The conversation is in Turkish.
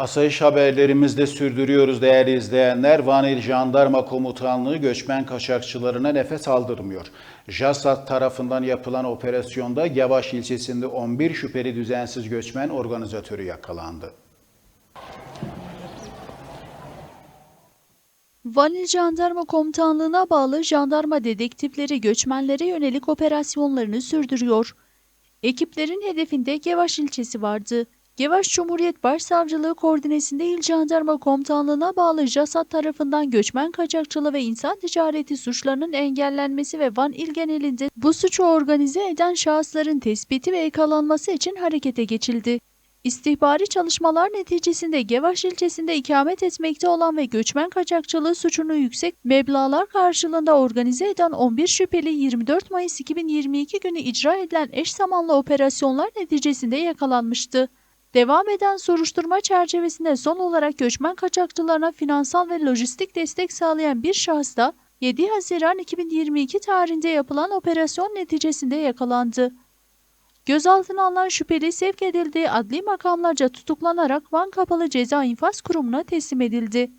Asayiş haberlerimizde sürdürüyoruz değerli izleyenler. Van İl Jandarma Komutanlığı göçmen kaçakçılarına nefes aldırmıyor. JASAT tarafından yapılan operasyonda Yavaş ilçesinde 11 şüpheli düzensiz göçmen organizatörü yakalandı. Van İl Jandarma Komutanlığı'na bağlı jandarma dedektifleri göçmenlere yönelik operasyonlarını sürdürüyor. Ekiplerin hedefinde Gevaş ilçesi vardı. Gevaş Cumhuriyet Başsavcılığı koordinesinde İl Jandarma Komutanlığı'na bağlı JASAT tarafından göçmen kaçakçılığı ve insan ticareti suçlarının engellenmesi ve Van İl genelinde bu suçu organize eden şahısların tespiti ve yakalanması için harekete geçildi. İstihbari çalışmalar neticesinde Gevaş ilçesinde ikamet etmekte olan ve göçmen kaçakçılığı suçunu yüksek meblağlar karşılığında organize eden 11 şüpheli 24 Mayıs 2022 günü icra edilen eş zamanlı operasyonlar neticesinde yakalanmıştı. Devam eden soruşturma çerçevesinde son olarak göçmen kaçakçılarına finansal ve lojistik destek sağlayan bir şahıs da 7 Haziran 2022 tarihinde yapılan operasyon neticesinde yakalandı. Gözaltına alınan şüpheli sevk edildiği adli makamlarca tutuklanarak Van Kapalı Ceza İnfaz Kurumu'na teslim edildi.